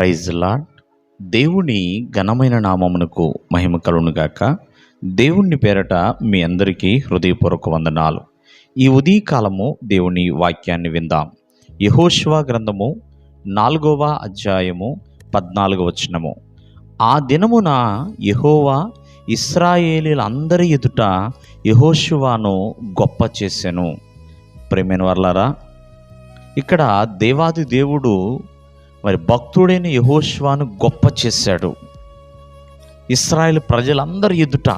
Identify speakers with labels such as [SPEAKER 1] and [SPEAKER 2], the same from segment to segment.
[SPEAKER 1] Praise lord. దేవుని ఘనమైన నామమునకు మహిమ కలునుగాక దేవుణ్ణి పేరట మీ అందరికీ హృదయపూర్వక వందనాలు. ఈ ఉదయకాలము దేవుని వాక్యాన్ని విందాం. యహోశివ గ్రంథము నాలుగవ అధ్యాయము పద్నాలుగవ వచనము. ఆ దినమున యహోవా ఇస్రాయేలీలందరి ఎదుట యహోశివాను గొప్ప చేశాను ప్రేమైన వర్లారా ఇక్కడ దేవాది దేవుడు మరి భక్తుడైన యహోష్వాను గొప్ప చేశాడు. ఇస్రాయేల్ ప్రజలందరి ఎదుట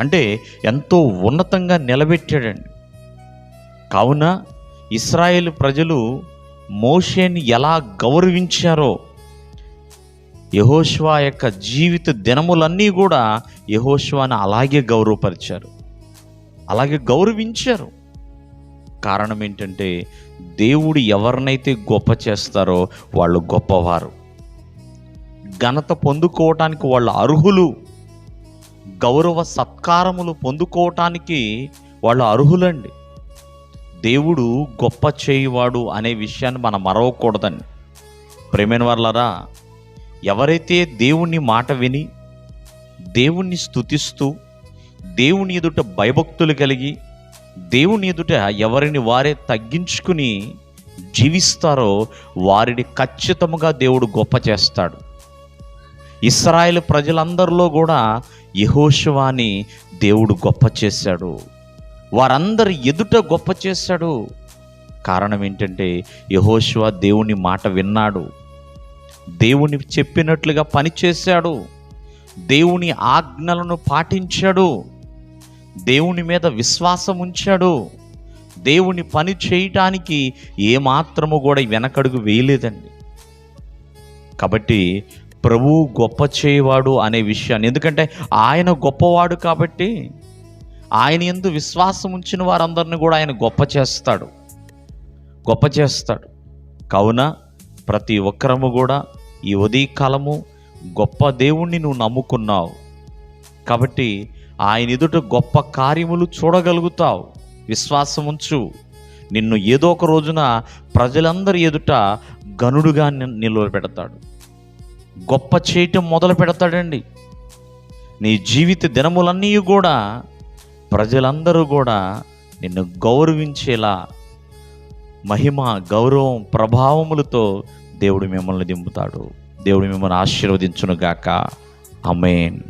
[SPEAKER 1] అంటే ఎంతో ఉన్నతంగా నిలబెట్టాడండి. కావున ఇస్రాయేల్ ప్రజలు మోషేని ఎలా గౌరవించారో యహోష్వా యొక్క జీవిత దినములన్నీ కూడా యహోష్వాని అలాగే గౌరవపరిచారు. అలాగే గౌరవించారు. కారణం ఏంటంటే దేవుడు ఎవరినైతే గొప్ప చేస్తారో వాళ్ళు గొప్పవారు. ఘనత పొందుకోవటానికి వాళ్ళు అర్హులు. గౌరవ సత్కారములు పొందుకోవటానికి వాళ్ళు అర్హులండి. దేవుడు గొప్ప చేయువాడు అనే విషయాన్ని మనం మరవకూడదండి. ప్రేమైన వాళ్ళరా ఎవరైతే దేవుని మాట విని దేవుణ్ణి స్తుతిస్తూ దేవుని ఎదుట భయభక్తులు కలిగి దేవుని ఎదుట ఎవరిని వారే తగ్గించుకుని జీవిస్తారో వారిని ఖచ్చితముగా దేవుడు గొప్ప చేస్తాడు. ఇస్రాయేల్ ప్రజలందరిలో కూడా యహోశవాని దేవుడు గొప్ప చేశాడు. వారందరి ఎదుట గొప్ప చేశాడు. కారణం ఏంటంటే యహోశివ దేవుని మాట విన్నాడు. దేవుని చెప్పినట్లుగా పనిచేశాడు. దేవుని ఆజ్ఞలను పాటించాడు. దేవుని మీద విశ్వాసం ఉంచాడు. దేవుని పని చేయటానికి ఏమాత్రము కూడా వెనకడుగు వేయలేదండి. కాబట్టి ప్రభువు గొప్ప చేయవాడు అనే విషయాన్ని ఎందుకంటే ఆయన గొప్పవాడు కాబట్టి ఆయన ఎందు విశ్వాసం ఉంచిన వారందరిని కూడా ఆయన గొప్ప చేస్తాడు. గొప్ప చేస్తాడు. కావున ప్రతి ఒక్కరము కూడా ఈ ఉదయకాలము గొప్ప దేవుణ్ణి నువ్వు నమ్ముకున్నావు. కాబట్టి ఆయన ఎదుట గొప్ప కార్యములు చూడగలుగుతావు. విశ్వాసం ఉంచు నిన్ను ఏదో ఒక రోజున ప్రజలందరి ఎదుట గనుడుగా ని- నిలవబెడతాడు గొప్ప చేయటం మొదలు పెడతాడండి. నీ జీవిత దినములన్నీ కూడా ప్రజలందరూ కూడా నిన్ను గౌరవించేలా మహిమ గౌరవం ప్రభావములతో దేవుడు మిమ్మల్ని దింపుతాడు. దేవుడు మిమ్మల్ని ఆశీర్వదించునుగాక. అమేన్